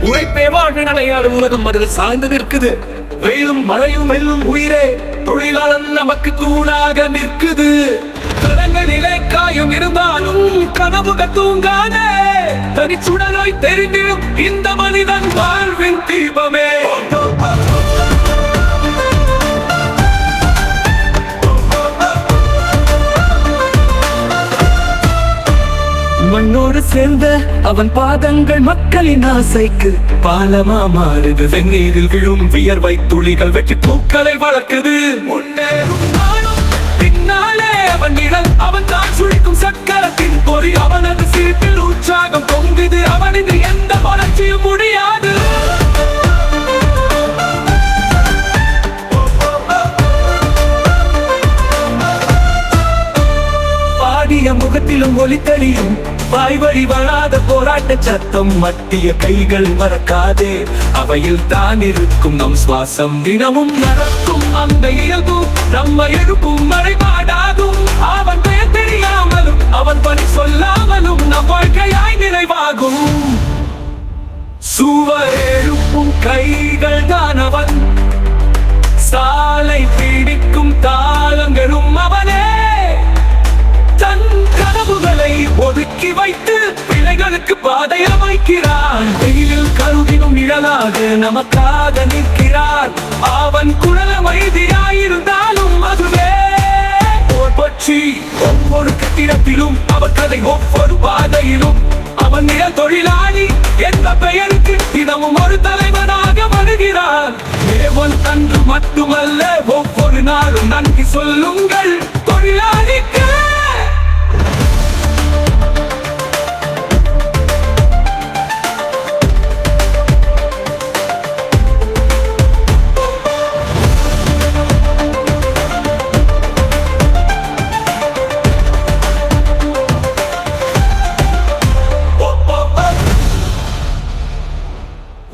உழைப்பே வாழ்வு நடையாடு உலகம் அதில் சார்ந்து நிற்குது. வெயிலும் மழையும் வெல்லும் உயிரே தொழிலாளன் நமக்கு தூணாக நிற்குது. கரங்களிலே காயம் இருந்தாலும் கனவுக தூங்கானே தனிச்சுடலாய் தெரிந்திடும் இந்த மனிதன் வாழ்வின் தீபமே. சேர்ந்த அவன் பாதங்கள் மக்களின் ஆசைக்கு பாலமா மாறுது. வெந்நீரில் விழும் வியர்வை துளிகள் வெற்றி பூக்களை வளர்க்குது. முன்னேறும் பின்னாலே அவன் நிழல் அவன் தான் சுழிக்கும் சக்கர பாடிய ஒளி தெளியும் வாய் வழி வராத போராட்ட சத்தம் மத்திய கைகள் மறக்காதே. அவையில் தான் இருக்கும் நம் சுவாசம். தினமும் நடக்கும் அந்த இயல்பும் நம்ம எழுப்பும் மறைபாடாகும். அவன் பெயர் தெரியாமலும் அவன் பணி சொல்லாமலும் நம் வாழ்க்கையாய் நிறைவாகும். சுவர் எழுப்பும் கைகள் தான் அவன் சாலை பிடிக்கும் பிள்ளைகளுக்கு பாதை அமைக்கிறான் வெயிலில் கருதினும் நிழலாக நமக்காக நிற்கிறார். அவன் குழல அமைதியாயிருந்தாலும் அதுவே. பற்றி ஒவ்வொரு கட்டிடத்திலும் அவர் கதை ஒவ்வொரு பாதையிலும் அவன் நில தொழிலாளி என்ற பெயருக்கு தினமும் ஒரு தலைவனாக வருகிறார். தேவன் அன்று மட்டுமல்ல ஒவ்வொரு நாளும் நன்றி சொல்லுங்கள்.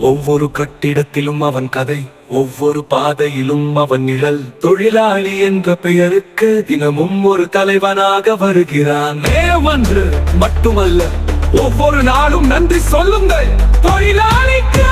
ஒவ்வொரு கட்டிடத்திலும் அவன் கதை ஒவ்வொரு பாதையிலும் அவன் நிழல். தொழிலாளி என்ற பெயருக்கு தினமும் ஒரு தலைவனாக வருகிறான். ஒன்று மட்டுமல்ல ஒவ்வொரு நாளும் நன்றி சொல்லுங்கள். தொழிலாளிக்கு